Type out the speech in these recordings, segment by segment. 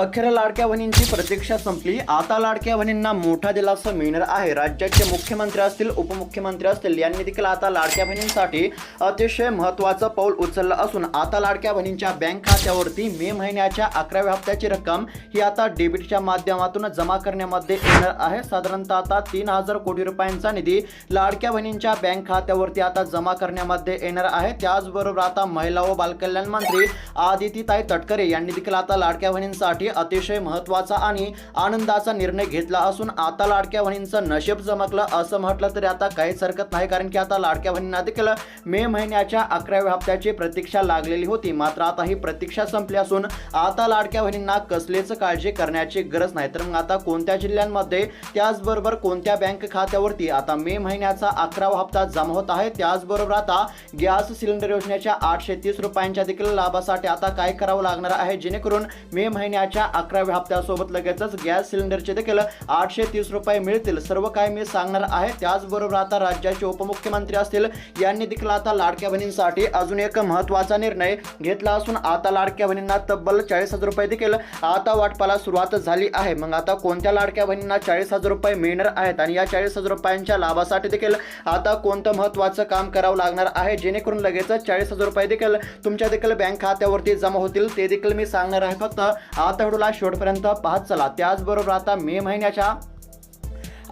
अखेर लाडक्या बहिणींची प्रतीक्षा संपली. आता लाडक्या बहिणींना मोठा दिलासा मिळणार आहे. राज्याचे मुख्यमंत्री असतील उपमुख्यमंत्री असतील यांनी देखील आता लाडक्या बहिणींसाठी अतिशय महत्त्वाचं पाऊल उचललं असून आता लाडक्या बहिणींच्या बँक खात्यावरती मे महिन्याच्या अकराव्या हप्त्याची रक्कम ही आता डेबिटच्या माध्यमातून जमा करण्यामध्ये येणार आहे. साधारणतः आता तीन हजार कोटी रुपयांचा निधी लाडक्या बहिणींच्या बँक खात्यावरती आता जमा करण्यामध्ये येणार आहे. त्याचबरोबर आता महिला व बालकल्याण मंत्री आदितीताई तटकरे यांनी देखील आता लाडक्या बहिणींसाठी अतिशय महत्त्वाचा आणि आनंदाचा निर्णय घेतला असून आता लाडक्या बहिणींचं नशीब चमकलं असं म्हटलं तरी आता काहीच हरकत नाही कारण की आता लाडक्या बहिणींना देखील मे महिन्याच्या अकराव्या हप्त्याची प्रतीक्षा लागलेली होती. मात्र आता ही प्रतीक्षा संपली असून आता लाडक्या बहिणींना कसलीच काळजी करण्याची गरज नाही. तर मग आता कोणत्या जिल्ह्यांमध्ये त्याचबरोबर कोणत्या बँक खात्यावरती आता मे महिन्याचा अकरावा हप्ता जमा होत आहे? त्याचबरोबर आता गॅस सिलेंडर योजनेच्या आठशे तीस रुपयांच्या देखील लाभासाठी आता काय करावं लागणार आहे? जेणेकरून मे महिन्याच्या अकराव्या हप्त्यासोबत लगेचच गॅस सिलेंडरचे देखील आठशे तीस रुपये मिळतील. सर्व काय मी सांगणार आहे. त्याचबरोबर आता राज्याचे उपमुख्यमंत्री असतील यांनी देखील आता लाडक्या बहिणींसाठी अजून एक महत्त्वाचा निर्णय घेतला असून आता लाडक्या बहिणींना तब्बल चाळीस हजार रुपये देखील आता वाटपाला सुरुवात झाली आहे. मग आता कोणत्या लाडक्या बहिणींना चाळीस हजार रुपये मिळणार आहेत आणि या चाळीस हजार रुपयांच्या लाभासाठी देखील आता कोणतं महत्त्वाचं काम करावं लागणार आहे? जेणेकरून लगेचच चाळीस हजार रुपये देखील तुमच्या देखील बँक खात्यावरती जमा होतील ते देखील मी सांगणार आहे. फक्त आता व्हिडिओला शेवटपर्यंत पाहत चला. त्याचबरोबर आता मे महिन्याच्या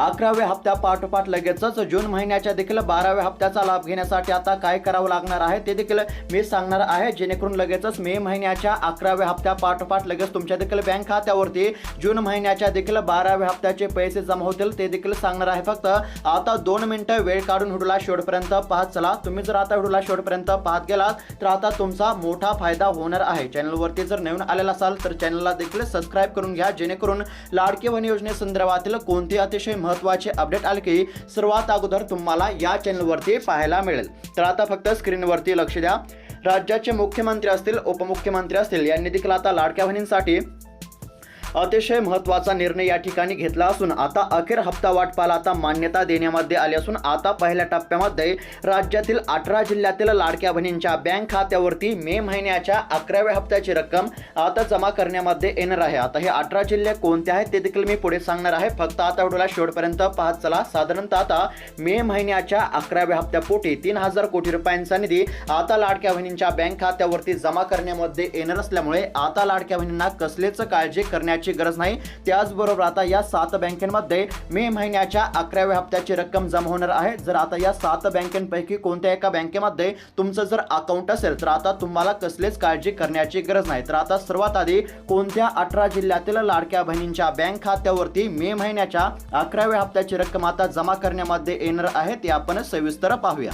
अकराव्या हप्त्या पाठोपाठ लगेचच जून महिन्याच्या देखील बाराव्या हप्त्याचा लाभ घेण्यासाठी आता काय करावं लागणार आहे ते देखील मी सांगणार आहे. जेणेकरून लगेचच मे महिन्याच्या अकराव्या हप्त्या पाठोपाठ लगेच तुमच्या देखील बँक खात्यावरती जून महिन्याच्या देखील बाराव्या हप्त्याचे पैसे जमा होतील ते देखील सांगणार आहे. फक्त आता दोन मिनिटं वेळ काढून व्हिडिओला शेवटपर्यंत पाहत चला. तुम्ही जर आता व्हिडिओला शेवटपर्यंत पाहत गेलात तर आता तुमचा मोठा फायदा होणार आहे. चॅनलवरती जर नवीन आलेला असाल तर चॅनलला देखील सबस्क्राईब करून घ्या. जेणेकरून लाडकी वन योजनेसंदर्भातील कोणती अतिशय महत्त्वाचे अपडेट आले की सर्वात अगोदर तुम्हाला या चॅनलवरती पाहायला मिळेल. तर आता फक्त स्क्रीनवरती लक्ष द्या. राज्याचे मुख्यमंत्री असतील उपमुख्यमंत्री असतील यांनी देखील आता लाडक्या बहिणींसाठी अतिशय महत्त्वाचा निर्णय या ठिकाणी घेतला असून आता अखेर हप्ता वाटपाला आता मान्यता देण्यामध्ये आली असून आता पहिल्या टप्प्यामध्ये राज्यातील अठरा जिल्ह्यातील लाडक्या बहिणींच्या बँक खात्यावरती मे महिन्याच्या अकराव्या हप्त्याची रक्कम आता जमा करण्यामध्ये येणार आहे. आता हे अठरा जिल्हे कोणते आहेत ते देखील मी पुढे सांगणार आहे. फक्त आता व्हिडिओला शेवटपर्यंत पाहत चला. साधारणतः आता मे महिन्याच्या अकराव्या हप्त्यापोटी तीन हजार कोटी रुपयांचा निधी आता लाडक्या बहिणींच्या बँक खात्यावरती जमा करण्यामध्ये येणार असल्यामुळे आता लाडक्या बहिणींना कसलेच काळजी करण्याची गरज नाही. त्याचबरोबर आता या सात बँकेमध्ये मे महिन्याच्या अकराव्या हप्त्याची रक्कम जमा होणार आहे. जर आता या सात बँकेपैकी कोणत्या एका बँकेमध्ये तुमचं जर अकाउंट असेल तर आता तुम्हाला कसलीच काळजी करण्याची गरज नाही. तर आता सर्वात आधी कोणत्या अठरा जिल्ह्यातील लाडक्या बहिणींच्या बँक खात्यावरती मे महिन्याच्या अकराव्या हप्त्याची रक्कम आता जमा करण्यामध्ये येणार आहे ते आपण सविस्तर पाहूया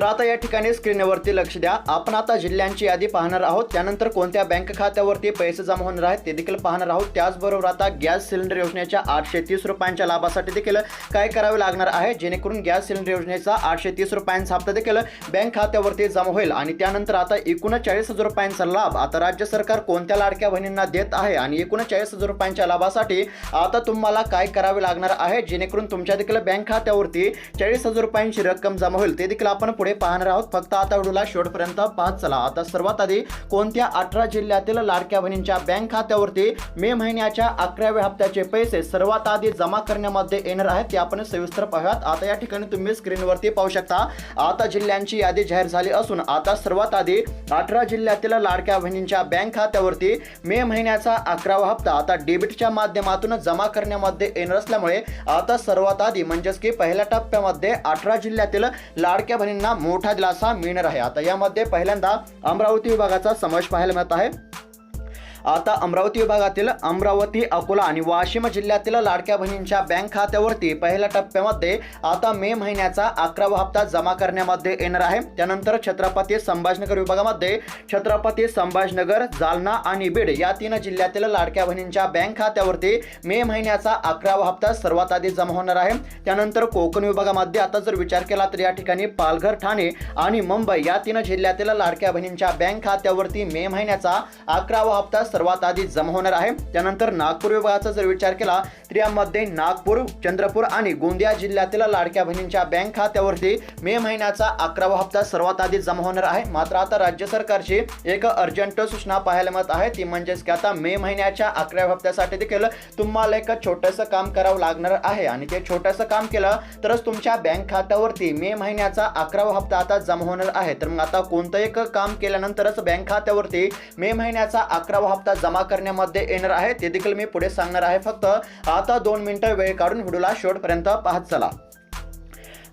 तर आता या ठिकाणी स्क्रीनवरती लक्ष द्या. आपण आता जिल्ह्यांची यादी पाहणार आहोत. त्यानंतर कोणत्या बँक खात्यावरती पैसे जमा होणार आहेत ते देखील पाहणार आहोत. त्याचबरोबर आता गॅस सिलेंडर योजनेच्या आठशे तीस रुपयांच्या लाभासाठी देखील काय करावे लागणार आहे? जेणेकरून गॅस सिलेंडर योजनेचा आठशे तीस रुपयांचा हप्ता देखील बँक खात्यावरती जमा होईल. आणि त्यानंतर आता एकूण चाळीस हजार रुपयांचा लाभ आता राज्य सरकार कोणत्या लाडक्या बहिणींना देत आहे? आणि एकूण चाळीस हजार रुपयांच्या लाभासाठी आता तुम्हाला काय करावे लागणार आहे? जेणेकरून तुमच्या देखील बँक खात्यावरती चाळीस हजार रुपयांची रक्कम जमा होईल. ते देखील आपण पुढे पाहणार आहोत. फक्त आता व्हिडिओला शेवटपर्यंत पाहत चला. आता सर्वात आधी कोणत्या अठरा जिल्ह्यातील लाडक्या बहिणींच्या बँक खात्यावरती मे महिन्याच्या अकराव्या हप्त्याचे पैसे सर्वात आधी जमा करण्यामध्ये येणार आहेत ते आपण सविस्तर पाहूयात. आता या ठिकाणी तुम्ही स्क्रीनवरती पाहू शकता. आता जिल्ह्यांची यादी जाहीर झाली असून आता सर्वात आधी अठरा जिल्ह्यातील लाडक्या बहिणींच्या बँक खात्यावरती मे महिन्याचा अकरावा हप्ता आता डेबिटच्या माध्यमातून जमा करण्यामध्ये येणार असल्यामुळे आता सर्वात आधी म्हणजेच की पहिल्या टप्प्यामध्ये अठरा जिल्ह्यातील लाडक्या बहिणींना मोठा दिलासा मिळणार आहे. आता यामध्ये पहिल्यांदा अमरावती विभागाचा समावेश पाहायला मिळत आहे. आता अमरावती विभागातील अमरावती अकोला आणि वाशिम जिल्ह्यातील लाडक्या बहिणींच्या बँक खात्यावरती पहिल्या टप्प्यामध्ये आता मे महिन्याचा अकरावा हप्ता जमा करण्यामध्ये येणार आहे. त्यानंतर छत्रपती संभाजीनगर विभागामध्ये छत्रपती संभाजीनगर जालना आणि बीड या तीन जिल्ह्यातील लाडक्या बहिणींच्या बँक खात्यावरती मे महिन्याचा अकरावा हप्ता सर्वात आधी जमा होणार आहे. त्यानंतर कोकण विभागामध्ये आता जर विचार केला तर या ठिकाणी पालघर ठाणे आणि मुंबई या तीन जिल्ह्यातील लाडक्या बहिणींच्या बँक खात्यावरती मे महिन्याचा अकरावा हप्ता सर्वात आधी जमा होणार आहे. त्यानंतर नागपूर विभागाचा जर विचार केला तर यामध्ये नागपूर चंद्रपूर आणि गोंदिया जिल्ह्यातील लाडक्या बहिणींच्या बँक खात्यावरती मे महिन्याचा अकरावा हप्ता सर्वात आधी जमा होणार आहे. मात्र आता राज्य सरकारची एक अर्जंट सूचना पाहायला मिळत आहे. ती म्हणजेच की आता मे महिन्याच्या अकराव्या हप्त्यासाठी देखील तुम्हाला एक छोटंसं काम करावं लागणार आहे. आणि ते छोटंसं काम केलं तरच तुमच्या बँक खात्यावरती मे महिन्याचा अकरावा हप्ता आता जमा होणार आहे. तर मग आता कोणतं एक काम केल्यानंतरच बँक खात्यावरती मे महिन्याचा अकरावा हप्ता जमा करण्यामध्ये येणार आहे. ते देखील मी पुढे सांगणार आहे. फक्त आता दोन मिनिटं वेळ काढून व्हिडिओला शेवटपर्यंत पाहत चला.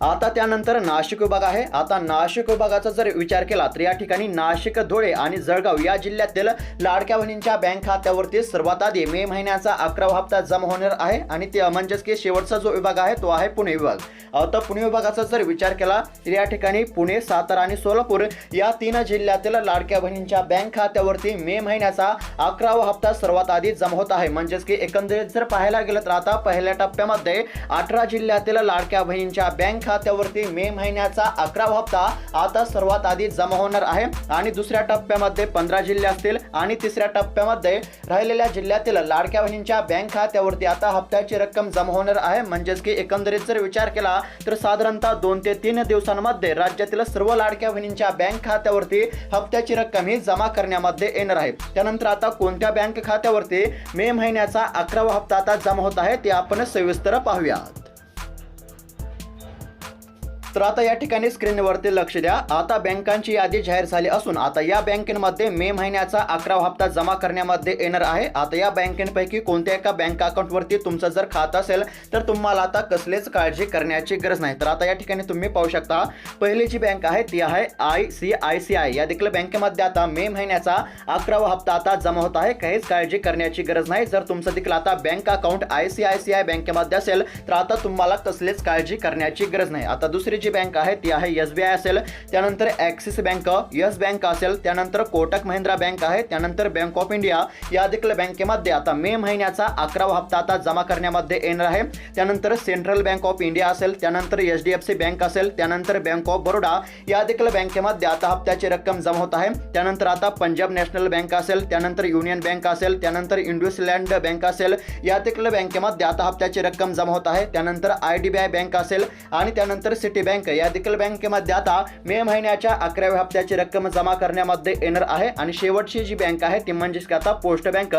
आता त्यानंतर नाशिक विभाग आहे. आता नाशिक विभागाचा जर विचार केला तर या ठिकाणी नाशिक धुळे आणि जळगाव या जिल्ह्यातील लाडक्या बहिणींच्या बँक खात्यावरती सर्वात आधी मे महिन्याचा अकरावा हप्ता जमा होणार आहे. आणि ते म्हणजेच की शेवटचा जो विभाग आहे तो आहे पुणे विभाग. आता पुणे विभागाचा जर विचार केला तर या ठिकाणी पुणे सातारा आणि सोलापूर या तीन जिल्ह्यातील लाडक्या बहिणींच्या बँक खात्यावरती मे महिन्याचा अकरावा हप्ता सर्वात आधी जमा होत आहे. म्हणजेच की एकंदरीत जर पाहायला गेलं तर आता पहिल्या टप्प्यामध्ये अठरा जिल्ह्यातील लाडक्या बहिणींच्या बँक खात्यावरती मे महिन्याचा अकरावा हप्ता आता सर्वात आधी जमा होणार आहे. आणि दुसऱ्या टप्प्यामध्ये पंधरा जिल्हे असतील आणि तिसऱ्या टप्प्यामध्ये राहिलेल्या जिल्ह्यातील लाडक्या बहिणींच्या बँक खात्यावरती आता हप्त्याची रक्कम जमा होणार आहे. म्हणजेच की एकंदरीत जर विचार केला तर साधारणतः दोन ते तीन दिवसांमध्ये राज्यातील सर्व लाडक्या बहिणींच्या बँक खात्यावरती हप्त्याची रक्कम ही जमा करण्यामध्ये येणार आहे. त्यानंतर आता कोणत्या बँक खात्यावरती मे महिन्याचा अकरावा हप्ता आता जमा होत आहे ते आपण सविस्तर पाहूयात तर आता या ठिकाणी स्क्रीनवरती लक्ष द्या. आता बँकांची यादी जाहीर झाली असून आता या बँकेमध्ये मे महिन्याचा अकरावा हप्ता जमा करण्यामध्ये येणार आहे. आता या बँकेपैकी कोणत्या एका बँक अकाउंटवरती तुमचं जर खातं असेल तर तुम्हाला आता कसलेच काळजी करण्याची गरज नाही. तर आता या ठिकाणी तुम्ही पाहू शकता पहिली जी बँक आहे ती आहे I C I C I. या देखील बँकेमध्ये आता मे महिन्याचा अकरावा हप्ता आता जमा होत आहे. काहीच काळजी करण्याची गरज नाही. जर तुमचं देखील आता bank account I C I C I बँकेमध्ये असेल तर आता तुम्हाला कसलीच काळजी करण्याची गरज नाही. आता दुसरी जी बँक आहे ती आहे एस बी आय असेल, त्यानंतर ॲक्सिस बँक, येस बँक असेल, त्यानंतर कोटक महिंद्रा बँक आहे, त्यानंतर बँक ऑफ़ इंडिया, या देखील बँकेमध्ये आता मे महिन्याचा अकरावा हप्ता आता जमा करण्यामध्ये येणार आहे. सेंट्रल बँक ऑफ़ इंडिया असेल, त्यानंतर H D F C bank असेल, त्यानंतर बँक ऑफ़ बरोडा या देखील बँकेमध्ये आता हप्त्याची रक्कम जमा होत आहे. त्यानंतर आता पंजाब नॅशनल बँक असेल, त्यानंतर युनियन बँक असेल, त्यानंतर इंडस्लँड बँक असेल, या देखील बँकेमध्ये आता हप्त्याची रक्कम जमा होत आहे. त्यानंतर I D B I bank असेल आणि सिटी बँक या देखील बँकेमध्ये आता मे महिन्याच्या अकराव्या हप्त्याची रक्कम जमा करण्यामध्ये येणार आहे. आणि शेवटची जी बँक आहे ती म्हणजेच की आता पोस्ट बँक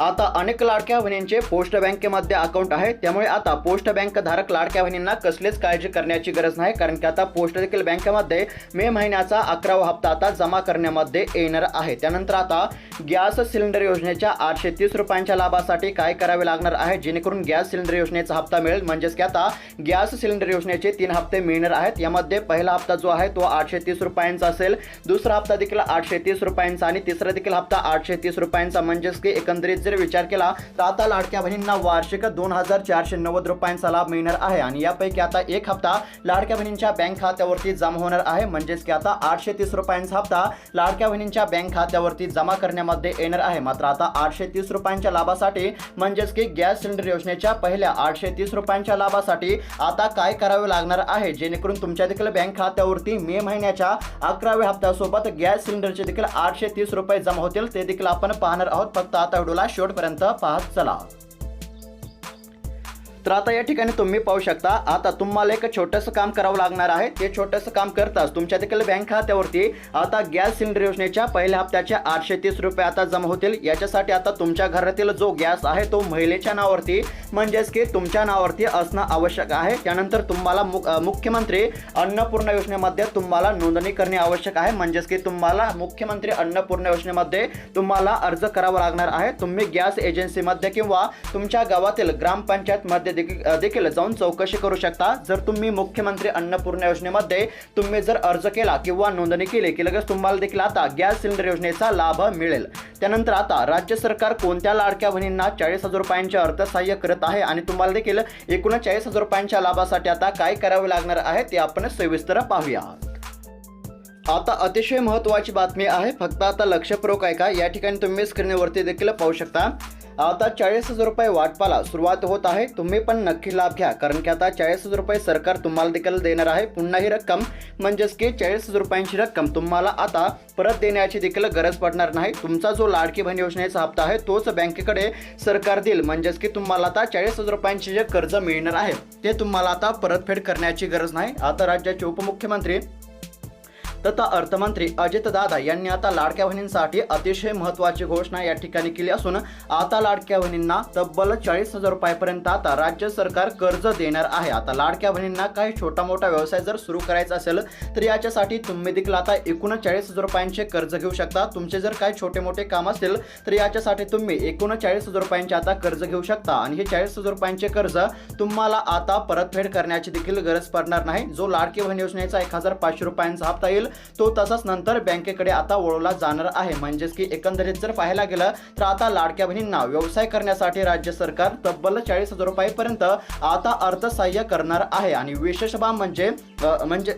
आता अनेक लाडक्या बहिणींचे पोस्ट बँकेमध्ये अकाउंट आहे. त्यामुळे आता पोस्ट बँक धारक लाडक्या बहिणींना कसलीच काळजी करण्याची गरज नाही कारण की आता पोस्ट देखील बँकेमध्ये मे महिन्याचा अकरावा हप्ता आता जमा करण्यामध्ये येणार आहे. त्यानंतर आता गॅस सिलेंडर योजनेच्या आठशे तीस रुपयांच्या लाभासाठी काय करावे लागणार आहे? जेणेकरून गॅस सिलेंडर योजनेचा हप्ता मिळेल. म्हणजेच की आता गॅस सिलेंडर योजनेचे तीन हप्ते मिळणार आहेत. यामध्ये पहिला हप्ता जो आहे तो आठशे तीस रुपयांचा असेल. दुसरा हप्ता देखील आठशे तीस रुपयांचा आणि तिसरा देखील हप्ता आठशे तीस रुपयांचा. म्हणजेच की एकंदरीत जर विचार केला तर आता लाडक्या बहिणींना वार्षिक दोन हजार चारशे नव्वद रुपयांचा लाभ मिळणार आहे. आणि यापैकी आता एक हप्ता लाडक्या बहिणींच्या बँक खात्यावरती जमा होणार आहे. म्हणजेच की आता आठशे तीस रुपयांचा हप्ता लाडक्या बहिणींच्या बँक खात्यावरती जमा करण्यामध्ये येणार आहे. मात्र आता आठशे तीस रुपयांच्या लाभासाठी म्हणजेच की गॅस सिलेंडर योजनेच्या पहिल्या आठशे तीस रुपयांच्या लाभासाठी आता काय करावे लागणार आहे? जेणेकरून तुमच्या देखील बँक खात्यावरती मे महिन्याच्या अकराव्या हप्त्यासोबत गॅस सिलेंडरचे देखील आठशे तीस रुपये जमा होतील. ते देखील आपण पाहणार आहोत. फक्त आता व्हिडिओला शेवटपर्यंत पाहत चला. तर आता या ठिकाणी तुम्ही पाहू शकता आता तुम्हाला एक छोटंसं काम करावं लागणार आहे. ते छोटंसं काम करताच तुमच्या देखील बँक खात्यावरती आता गॅस सिलेंडर योजनेच्या पहिल्या हप्त्याचे आठशे तीस रुपये आता जमा होतील. याच्यासाठी आता तुमच्या घरातील जो गॅस आहे तो महिलेच्या नावावरती म्हणजेच की तुमच्या नावावरती असणं आवश्यक आहे. त्यानंतर तुम्हाला मु मुख्यमंत्री अन्नपूर्णा योजनेमध्ये तुम्हाला नोंदणी करणे आवश्यक आहे. म्हणजेच की तुम्हाला मुख्यमंत्री अन्नपूर्णा योजनेमध्ये तुम्हाला अर्ज करावा लागणार आहे. तुम्ही गॅस एजन्सीमध्ये किंवा तुमच्या गावातील ग्रामपंचायतमध्ये देखील देखील जाऊन चौकशी करू शकता. जर तुम्ही मुख्यमंत्री अन्नपूर्णा योजनेमध्ये तुम्ही जर अर्ज केला किंवा नोंदणी केली की लगेच तुम्हाला देखील आता गॅस सिलेंडर योजनेचा लाभ मिळेल. त्यानंतर आता राज्य सरकार कोणत्या लाडक्या बहिणींना चाळीस हजार रुपयांचे अर्थसहाय्य करत आहे आणि तुम्हाला देखील एकूण चाळीस हजार रुपयांच्या लाभासाठी आता काय करावे लागणार आहे ते आपण सविस्तर पाहूया. आता अतिशय महत्त्वाची बातमी आहे. फक्त आता लक्षपूर्वक ऐका. या ठिकाणी तुम्ही स्क्रीनवरती देखील पाहू शकता. आता चाळीस हजार रुपये वाटपाला सुरुवात होत आहे. तुम्ही पण नक्की लाभ घ्या. कारण की आता चाळीस हजार रुपये सरकार तुम्हाला देखील देणार आहे. पुन्हा ही रक्कम म्हणजेच की चाळीस हजार रुपयांची रक्कम तुम्हाला आता परत देण्याची देखील गरज पडणार नाही. तुमचा जो लाडकी बहीण योजनेचा हप्ता आहे तोच बँकेकडे सरकार देईल. म्हणजेच की तुम्हाला आता चाळीस हजार रुपयांचे जे कर्ज मिळणार आहे ते तुम्हाला आता परतफेड करण्याची गरज नाही. आता राज्याचे उपमुख्यमंत्री तथा अर्थमंत्री अजित दादा यांनी आता लाडक्या बहिणींसाठी अतिशय महत्त्वाची घोषणा या ठिकाणी केली असून आता लाडक्या बहिणींना तब्बल चाळीस हजार रुपयापर्यंत आता राज्य सरकार कर्ज देणार आहे. आता लाडक्या बहिणींना काही छोटा मोठा व्यवसाय जर सुरू करायचा असेल तर याच्यासाठी तुम्ही देखील आता एकूण चाळीस हजार रुपयांचे कर्ज घेऊ शकता. तुमचे जर काही छोटे मोठे काम असेल तर याच्यासाठी तुम्ही एकूण चाळीस हजार रुपयांचे आता कर्ज घेऊ शकता. आणि हे चाळीस हजार रुपयांचे कर्ज तुम्हाला आता परतफेड करण्याची देखील गरज पडणार नाही. जो लाडकी बहीण योजनेचा एक हजार पाचशे रुपयांचा हप्ता येईल तो तसाच नंतर बँकेकडे आता वळवला जाणार आहे. म्हणजेच की एकंदरीत जर पाहायला गेलं तर आता लाडक्या बहिणींना व्यवसाय करण्यासाठी राज्य सरकार तब्बल चाळीस हजार रुपयापर्यंत आता अर्थसहाय्य करणार आहे. आणि विशेष बाब म्हणजे म्हणजे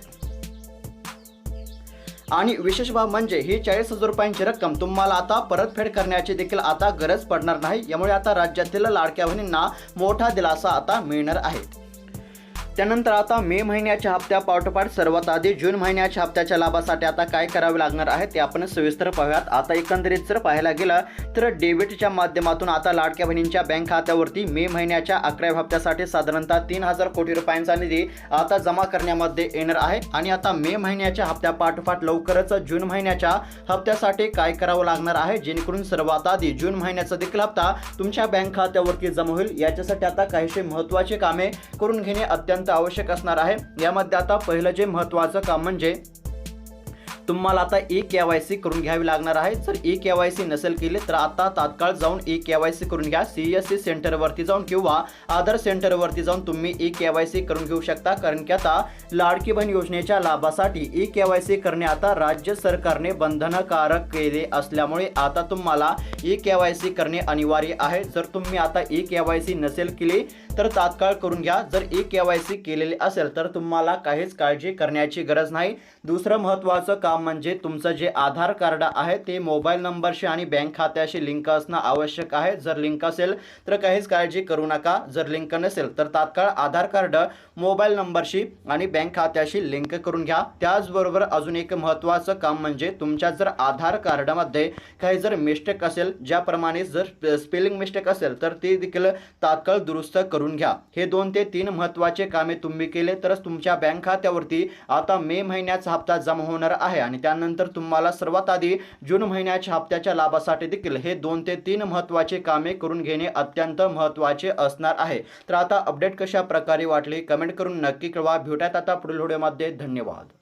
आणि विशेष बाब म्हणजे ही चाळीस हजार रुपयांची रक्कम तुम्हाला आता परतफेड करण्याची देखील आता गरज पडणार नाही. यामुळे आता राज्यातील लाडक्या बहिणींना मोठा दिलासा आता मिळणार आहे. त्यानंतर आता मे महिन्याच्या हप्त्या पाठोपाठ सर्वात आधी जून महिन्याच्या हप्त्याच्या लाभासाठी आता काय करावे लागणार आहे ते आपण सविस्तर पाहूयात. आता एकंदरीत जर पाहायला गेलं तर डेबिटच्या माध्यमातून आता लाडक्या बहिणींच्या बँक खात्यावरती मे महिन्याच्या अकराव्या हप्त्यासाठी साधारणतः तीन हजार कोटी रुपयांचा निधी आता जमा करण्यामध्ये येणार आहे. आणि आता मे महिन्याच्या हप्त्या पाठोपाठ लवकरच जून महिन्याच्या हप्त्यासाठी काय करावं लागणार आहे? जेणेकरून सर्वात आधी जून महिन्याचा देखील हप्ता तुमच्या बँक खात्यावरती जमा होईल. याच्यासाठी आता काहीशी महत्त्वाची कामे करून घेणे अत्यंत आवश्यक असणार आहे. यामध्ये आता पहिलं जे महत्त्वाचं काम म्हणजे तुम्हाला आता ई के वाय सी करून घ्यावी लागणार आहे. जर ई के वाय सी नसेल केली तर आता तात्काळ जाऊन ई के वाय सी करून घ्या. सी एस सी सेंटरवरती जाऊन किंवा आधार सेंटरवरती जाऊन तुम्ही ई के वाय सी करून घेऊ शकता. कारण की आता लाडकी बहीण योजनेच्या लाभासाठी ई के वाय सी करणे आता राज्य सरकारने बंधनकारक केले असल्यामुळे आता तुम्हाला ई के वाय सी करणे अनिवार्य आहे. जर तुम्ही आता ई के वाय सी नसेल केली तर तात्काळ करून घ्या. जर ई के वाय सी केलेली असेल तर तुम्हाला काहीच काळजी करण्याची गरज नाही. दुसरं महत्त्वाचं काम म्हणजे तुमचं जे आधार कार्ड आहे ते मोबाईल नंबरशी आणि बँक खात्याशी लिंक असणं आवश्यक आहे. जर लिंक असेल तर काहीच काळजी करू नका. जर लिंक नसेल तर तात्काळ आधार कार्ड मोबाईल नंबरशी आणि बँक खात्याशी लिंक करून घ्या. त्याचबरोबर अजून एक महत्त्वाचं काम म्हणजे तुमच्या जर आधार कार्डामध्ये काही जर मिस्टेक असेल ज्याप्रमाणे जर स्पेलिंग मिस्टेक असेल तर ते देखील तात्काळ दुरुस्त करून करून घ्या. हे दोन ते तीन महत्त्वाचे कामे तुम्ही केले तरच तुमच्या बँक खात्यावरती आता मे महिन्याचा हप्ता जमा होणार आहे आणि त्यानंतर तुम्हाला सर्वात आधी जून महिन्याच्या हप्त्याच्या लाभासाठी देखील हे दोन ते तीन महत्त्वाचे कामे करून घेणे अत्यंत महत्त्वाचे असणार आहे. तर आता अपडेट कशा प्रकारे वाटली कमेंट करून नक्की कळवा. भेटत आता पुढील व्हिडिओमध्ये. धन्यवाद.